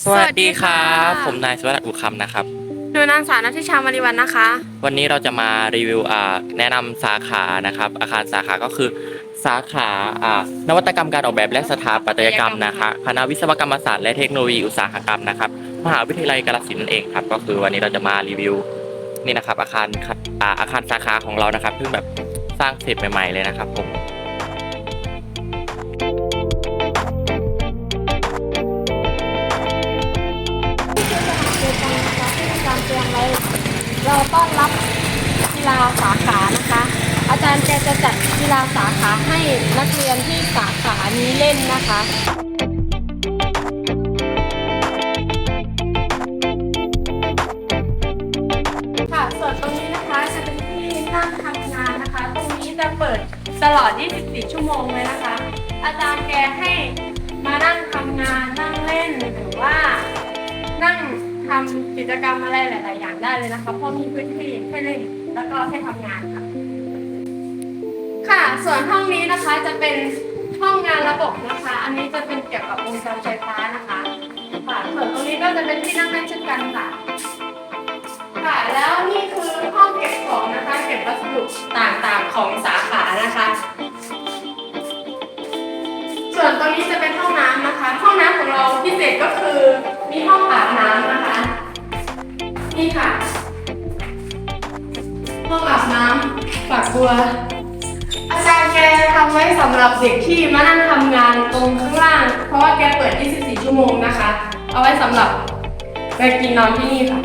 สวัสดีครับ สวัสดีค่ะ ผมนายสวัสดิ์อุคำนะครับ หนูนางสาวนัทธิชามาริวันนะคะ วันนี้เราจะมารีวิวอ่าแนะนำสาขานะครับ อาคารสาขาก็คือสาขาอ่านวัตกรรมการออกแบบและสถาปัตยกรรมนะคะ คณะวิศวกรรมศาสตร์และเทคโนโลยีอุตสาหกรรมนะครับ มหาวิทยาลัยกาฬสินธุ์นั่นเองครับ ก็คือวันนี้เราจะมารีวิวนี่นะครับ อาคารคัดอ่าอาคารสาขาของเรานะครับเพิ่งแบบสร้างเสร็จใหม่ ๆเลยนะครับผม เราต้อนรับกีฬาสาขานะคะ อาจารย์แกจะจัดกีฬาสาขาให้นักเรียนที่สาขานี้เล่นนะคะค่ะส่วนตรงนี้นะคะจะเป็นที่นั่งทำงานนะคะ ตรงนี้จะเปิดตลอด 24 ชั่วโมงเลยนะคะ อาจารย์แกให้มานั่งทำงานนั่งเล่นหรือว่านั่ง ทำกิจกรรมอะไรหลาย ๆ อย่างได้เลยนะคะเพราะมีพื้นที่ให้เล่นแล้วก็ให้ทำงานค่ะ ค่ะ ส่วนห้องนี้นะคะจะเป็นห้องงานระบบนะคะ อันนี้จะเป็นเกี่ยวกับวงจรไฟฟ้านะคะค่ะส่วนตรงนี้ก็จะเป็นที่นั่งเล่นเช่นกันค่ะ ค่ะ แล้วนี่คือห้องเก็บของนะคะ เก็บวัสดุต่าง ๆ ของสาขานะคะ ส่วนตรงนี้จะเป็นห้องน้ำนะคะ ห้องน้ำของเราพิเศษก็คือ มีห้องอาบน้ำนะคะ นี่ค่ะ ห้องอาบน้ำฝักบัว อาจารย์แกทำไว้สำหรับเด็กที่มานั่งทำงานตรงข้างล่าง เพราะว่าแกเปิด 24 ชั่วโมงนะคะ เอาไว้สำหรับไปกินนอนที่นี่ค่ะ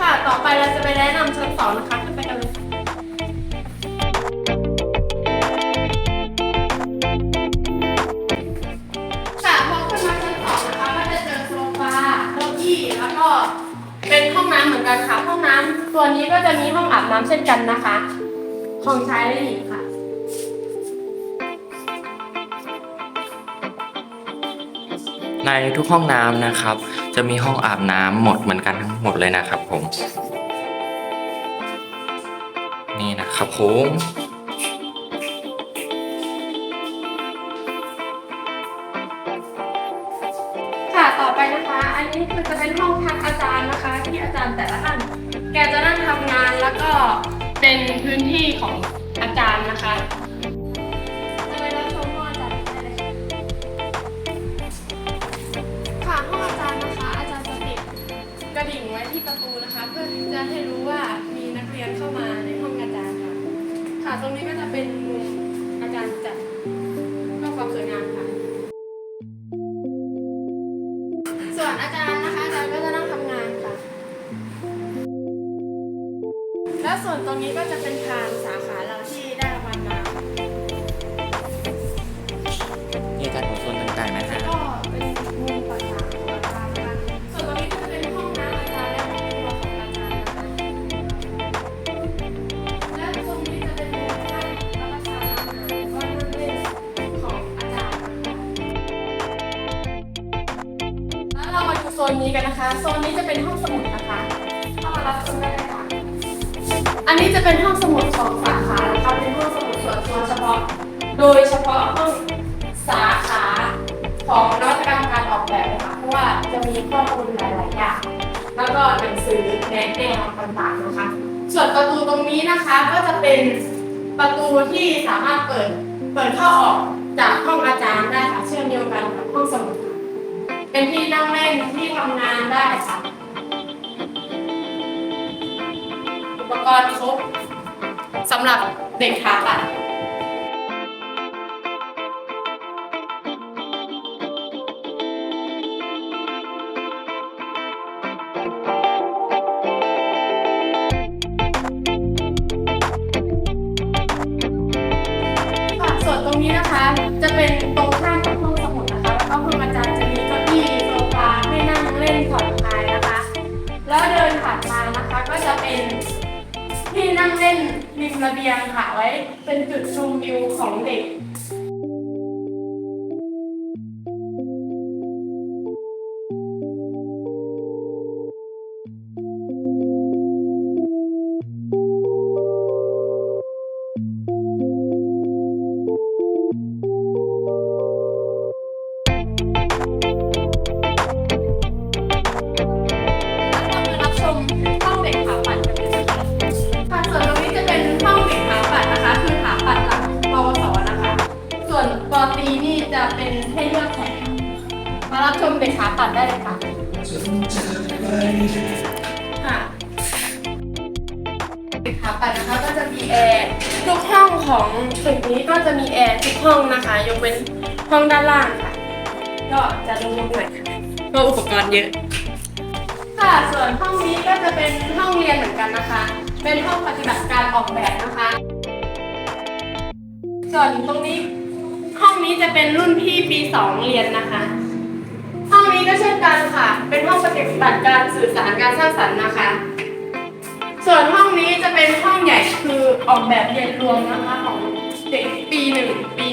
ค่ะ ต่อไปเราจะไปแนะนำชั้นสองนะคะขึ้นไปกันเลย มีห้องอาบน้ำเช่นกันนะคะ ของชายและหญิงค่ะ ในทุกห้องน้ำนะครับ จะมีห้องอาบน้ำหมดเหมือนกันทั้งหมดเลยนะครับผม นี่นะครับผม ของอาจารย์นะคะค่ะห้องอาจารย์นะคะ อาจารย์จะติดกระดิ่งไว้ที่ประตูนะคะ เพื่อที่จะให้รู้ว่ามีนักเรียนเข้ามาในห้องอาจารย์ค่ะ ค่ะตรงนี้ก็จะเป็น แล้วส่วนตรงนี้ก็จะเป็นทางสาขาเราที่ได้รางวัลมา นี่การของส่วนต่างๆนะฮะก็เป็นมุมต่างๆของอาจารย์นะคะส่วนตรงนี้ก็จะเป็นห้องน้ำอาจารย์และห้องครัวของอาจารย์นะคะและตรงนี้จะเป็นมุมนั่งรับประทานอาหารหรือว่านั่งเล่นของอาจารย์นะคะแล้วเรามาดูโซนนี้กันนะคะ โซนนี้จะเป็นห้องส นี้จะเป็นห้องสมุดของสาขานะคะเป็นห้องสมุดส่วนตัวเฉพาะ โดยเฉพาะห้องสาขาของนวัตกรรมการออกแบบเลยค่ะเพราะว่าจะมีข้อมูลหลายๆอย่างแล้วก็หนังสือแนะแนวต่างๆนะคะ ส่วนประตูตรงนี้นะคะก็จะเป็นประตูที่สามารถเปิดเปิดเข้าออกจากห้องอาจารย์ได้ค่ะเชื่อมโยงกันกับห้องสมุดเป็นที่นั่งเล่นที่ทำงานได้ค่ะำหรับเด็กขาปัดค่ะ ริมระเบียงค่ะไว้ เป็นจุดชมวิวของเด็ก ชมเด็กขาปัดได้เลยค่ะค่ะเด็กขาปัดนะคะก็จะมีแอร์ทุกห้องของตึกนี้ก็จะมีแอร์ทุกห้องนะคะยกเว้นห้องด้านล่างค่ะ ก็จะลงลงหน่อยค่ะเพราะอุปกรณ์เยอะ ค่ะส่วนห้องนี้ก็จะเป็นห้องเรียนเหมือนกันนะคะ เป็นห้องปฏิบัติการออกแบบนะคะ ส่วนตรงนี้ห้องนี้ จะเป็นรุ่นพี่ปีสองเรียนนะคะ ห้องนี้ก็เช่นกันค่ะ เป็นห้องปฏิบัติการสื่อสารการสร้างสรรค์นะคะ ส่วนห้องนี้จะเป็นห้องใหญ่คือออกแบบเรียนรวมนะคะของเด็กปีหนึ่งปี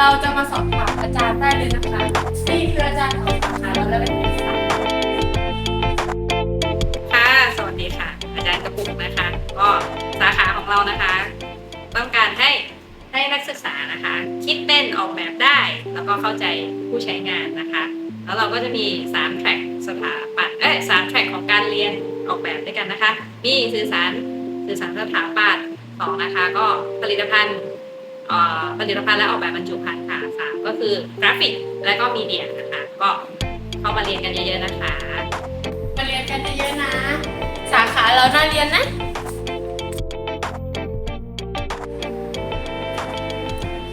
เราจะมาสอบถามอาจารย์ได้เลยนะคะนี่คืออาจารย์ของสาขาเราและเป็นที่สาค่ะ สวัสดีค่ะ อาจารย์กระปุกนะคะ ก็สาขาของเรานะคะ ต้องการให้ให้นักศึกษานะคะ คิดเป็นออกแบบได้ แล้วก็เข้าใจผู้ใช้งานนะคะ แล้วเราก็จะมี3แทร็กสถาปัตย์เอ้ยสามแทร็กของการเรียนออกแบบด้วยกันนะคะ มีสื่อสารสื่อสารสถาปัตย์สองนะคะ ก็ผลิตภัณฑ์ ผลิตภัณฑ์และออกแบบบรรจุภัณฑ์ค่ะสามก็คือกราฟิกและก็มีเดียนะคะ ก็เข้ามาเรียนกันเยอะๆนะคะ มาเรียนกันเยอะๆนะ สาขาเราน่าเรียนนะ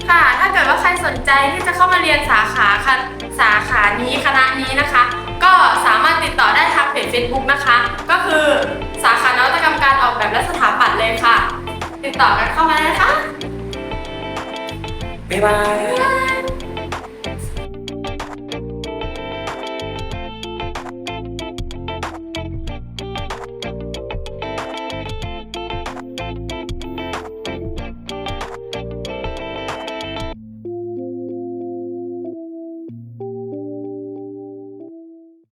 ค่ะ ถ้าเกิดว่าใครสนใจที่จะเข้ามาเรียนสาขาค่ะสาขานี้คณะนี้นะคะ ก็สามารถติดต่อได้ทางเพจ Facebook นะคะ ก็คือสาขานวัตกรรมการออกแบบและสถาปัตย์เลยค่ะ ติดต่อกันเข้ามาได้นะคะ บ๊ายบาย